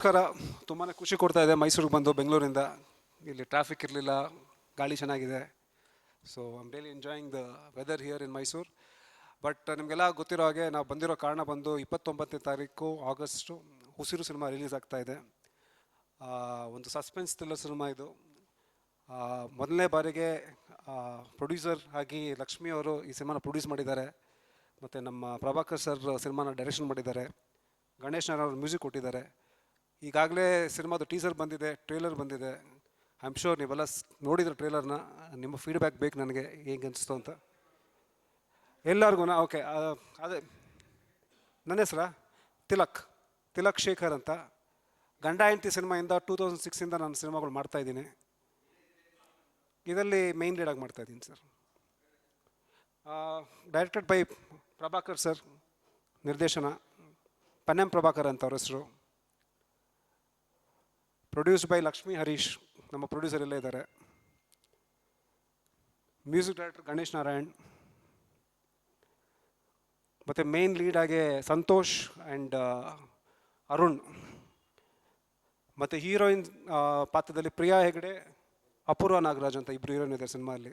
ನಮಸ್ಕಾರ ತುಂಬಾ ಖುಷಿ ಕೊಡ್ತಾ ಇದೆ. ಮೈಸೂರಿಗೆ ಬಂದು ಬೆಂಗಳೂರಿಂದ. ಇಲ್ಲಿ ಟ್ರಾಫಿಕ್ ಇರಲಿಲ್ಲ. ಗಾಳಿ ಚೆನ್ನಾಗಿದೆ. So I'm really enjoying the weather here in Mysuru but ನಿಮಗೆಲ್ಲ ಗೊತ್ತಿರೋ ಹಾಗೆ ನಾವು ಬಂದಿರೋ ಕಾರಣ ಬಂದು ಇಪ್ಪತ್ತೊಂಬತ್ತನೇ ತಾರೀಕು ಆಗಸ್ಟು ಉಸಿರು ಸಿನಿಮಾ ರಿಲೀಸ್ ಆಗ್ತಾ ಇದೆ. ಒಂದು ಸಸ್ಪೆನ್ಸ್ ಥ್ರಿಲ್ಲರ್ ಸಿನಿಮಾ ಇದು. ಮೊದಲನೇ ಬಾರಿಗೆ ಪ್ರೊಡ್ಯೂಸರ್ ಆಗಿ ಲಕ್ಷ್ಮಿ ಅವರು ಈ ಸಿನಿಮಾನ ಪ್ರೊಡ್ಯೂಸ್ ಮಾಡಿದ್ದಾರೆ. ಮತ್ತು ನಮ್ಮ ಪ್ರಭಾಕರ್ ಸರ್ ಸಿನಿಮಾನ ಡೈರೆಕ್ಷನ್ ಮಾಡಿದ್ದಾರೆ. ಗಣೇಶ್ ನಾರಾಯಣ್ ಅವರು ಮ್ಯೂಸಿಕ್ ಕೊಟ್ಟಿದ್ದಾರೆ. ಈಗಾಗಲೇ ಸಿನಿಮಾದ ಟೀಸರ್ ಬಂದಿದೆ, ಟ್ರೇಲರ್ ಬಂದಿದೆ. ಐ ಆಮ್ ಶೋರ್ ನೀವೆಲ್ಲ ನೋಡಿದ್ರೆ ಟ್ರೇಲರ್ನ, ನಿಮ್ಮ ಫೀಡ್ಬ್ಯಾಕ್ ಬೇಕು ನನಗೆ, ಹೇಗೆ ಅನಿಸ್ತು ಅಂತ. ಎಲ್ಲರಿಗೂ ಓಕೆ ಅದೇ, ನನ್ನ ಹೆಸರಾ? ತಿಲಕ್ ತಿಲಕ್ ಶೇಖರ್ ಅಂತ. ಗಂಡ ಹೆಂಡತಿ ಸಿನಿಮಾಯಿಂದ ಟೂ ತೌಸಂಡ್ ಸಿಕ್ಸಿಂದ ನಾನು ಸಿನಿಮಾಗಳು ಮಾಡ್ತಾ ಇದ್ದೀನಿ. ಇದರಲ್ಲಿ ಮೇನ್ ಲೀಡಾಗಿ ಮಾಡ್ತಾ ಇದ್ದೀನಿ sir directed by Prabhakar sir ನಿರ್ದೇಶನ. ಪನ್ನೆಂ ಪ್ರಭಾಕರ್ ಅಂತ ಅವ್ರ ಹೆಸರು. ಪ್ರೊಡ್ಯೂಸ್ಡ್ ಬೈ ಲಕ್ಷ್ಮೀ ಹರೀಶ್ ನಮ್ಮ ಪ್ರೊಡ್ಯೂಸರ್ ಎಲ್ಲ ಇದ್ದಾರೆ. ಮ್ಯೂಸಿಕ್ ಡೈರೆಕ್ಟರ್ ಗಣೇಶ್ ನಾರಾಯಣ್ ಮತ್ತು ಮೇನ್ ಲೀಡಾಗೆ ಸಂತೋಷ್ ಆ್ಯಂಡ್ ಅರುಣ್ ಮತ್ತು ಹೀರೋಯಿನ್ ಪಾತ್ರದಲ್ಲಿ ಪ್ರಿಯಾ ಹೆಗಡೆ, ಅಪೂರ್ವ ನಾಗರಾಜ್ ಅಂತ ಇಬ್ಬರು ಹೀರೋಯಿನ್ ಇದ್ದಾರೆ ಸಿನಿಮಾಲ್ಲಿ.